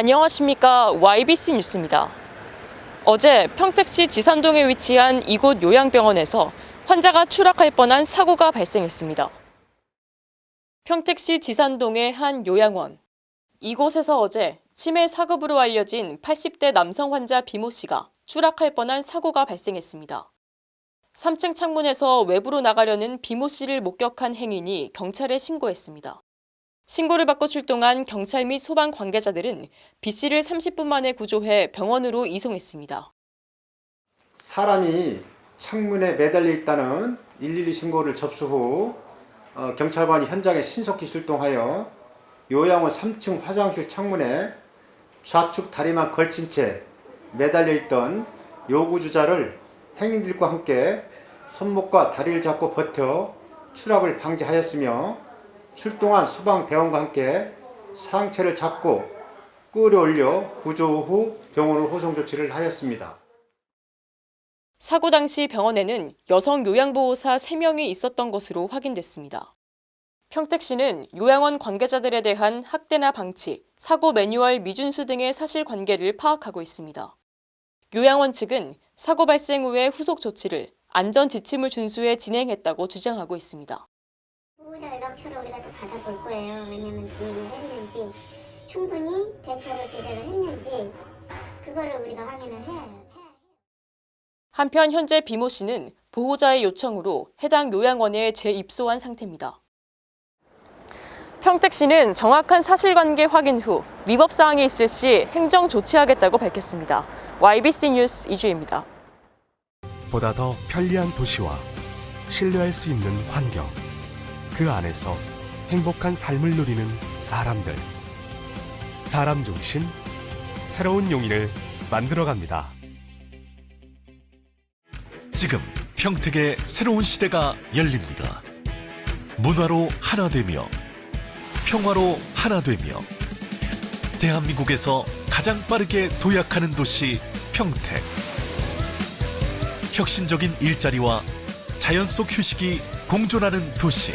안녕하십니까 YBC 뉴스입니다. 어제 평택시 지산동에 위치한 이곳 요양병원에서 환자가 추락할 뻔한 사고가 발생했습니다. 평택시 지산동의 한 요양원. 이곳에서 어제 치매 사급으로 알려진 80대 남성 환자 비모 씨가 추락할 뻔한 사고가 발생했습니다. 3층 창문에서 외부로 나가려는 비모 씨를 목격한 행인이 경찰에 신고했습니다. 신고를 받고 출동한 경찰 및 소방 관계자들은 B 씨를 30분 만에 구조해 병원으로 이송했습니다. 사람이 창문에 매달려 있다는 112 신고를 접수 후 어, 경찰관이 현장에 신속히 출동하여 요양원 3층 화장실 창문에 좌측 다리만 걸친 채 매달려 있던 요구주자를 행인들과 함께 손목과 다리를 잡고 버텨 추락을 방지하였으며 출동한 소방대원과 함께 상체를 잡고 끌어올려 구조 후 병원으로 호송 조치를 하였습니다. 사고 당시 병원에는 여성 요양보호사 3명이 있었던 것으로 확인됐습니다. 평택시는 요양원 관계자들에 대한 학대나 방치, 사고 매뉴얼 미준수 등의 사실 관계를 파악하고 있습니다. 요양원 측은 사고 발생 후의 후속 조치를 안전 지침을 준수해 진행했다고 주장하고 있습니다. 보호자 연락처를 우리가 또 받아볼 거예요. 왜냐면 동의를 했는지 충분히 대처를 제대로 했는지 그거를 우리가 확인을 해야 해요. 한편 현재 비모 씨는 보호자의 요청으로 해당 요양원에 재입소한 상태입니다. 평택 시는 정확한 사실관계 확인 후 위법 사항이 있을 시 행정 조치하겠다고 밝혔습니다. YBC 뉴스 이주입니다. 보다 더 편리한 도시와 신뢰할 수 있는 환경, 그 안에서 행복한 삶을 누리는 사람들. 사람 중심, 새로운 용인을 만들어갑니다. 지금 평택의 새로운 시대가 열립니다. 문화로 하나 되며 평화로 하나 되며 대한민국에서 가장 빠르게 도약하는 도시 평택. 혁신적인 일자리와 자연 속 휴식이 공존하는 도시.